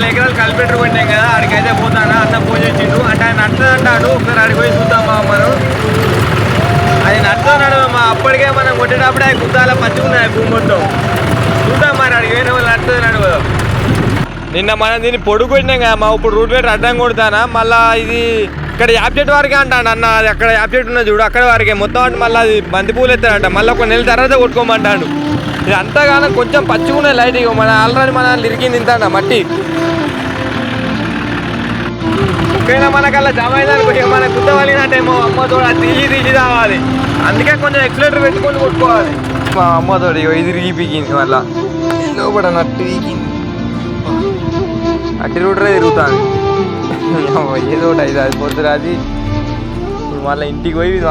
నాలుగు ఎకరాలు కలిపెట్టు కొట్టాం కదా ఆడికైతే పోతానా? అన్న పూజ ఇచ్చిండు అంటే ఆయన నడుతుంది అంటాడు ఒకసారి ఆడికి పోయి మనం. అది నడుతున్నాడు మా అప్పటికే మనం కొట్టేటప్పుడే ఆయన గుద్దాల పచ్చుకున్నాయి ఆ భూమి మొత్తం. చూద్దాం మరి అడిగి పోయిన వాళ్ళు నడుతున్నాడు కదా నిన్న మనం దీన్ని పొడుగు కొట్టినాం కదా మా ఇప్పుడు రూట్ పెట్టి అడ్డం కొడతానా? మళ్ళా ఇది ఇక్కడ యాప్ చెట్టు వరకే అంటాడు అన్న అది అక్కడ యాప్ చెట్టు ఉన్నది చూడు అక్కడ వరకే. మొత్తం అంటే మళ్ళీ అది బంతి పూలు ఎత్తాడంట మళ్ళీ ఒక నెల తర్వాత కొట్టుకోమంటాడు. ఇది అంతగానో కొంచెం పచ్చుకునే లైట్ ఇక మన ఆల్రెడీ మన ఇరిగింది ఇంత మట్టి? ఒకవేళ మనకల్లా జమ అయిందనుకో మన గుద్దవలినట్టేమో వలినట్టేమో అమ్మతో అది తీసి తీసి రావాలి అందుకే కొంచెం ఎక్సలేటర్ పెట్టుకొని కొట్టుకోవాలి. మా అమ్మతో ఇగో ఇది తిరిగి పీకింది మళ్ళా. లోపల నట్టు పీకింది అట్టి రూటరే తిరుగుతాను ఏదో ఒకటి అయితే అది పొద్దురాది ఇప్పుడు మళ్ళీ ఇంటికి పోయి ఇది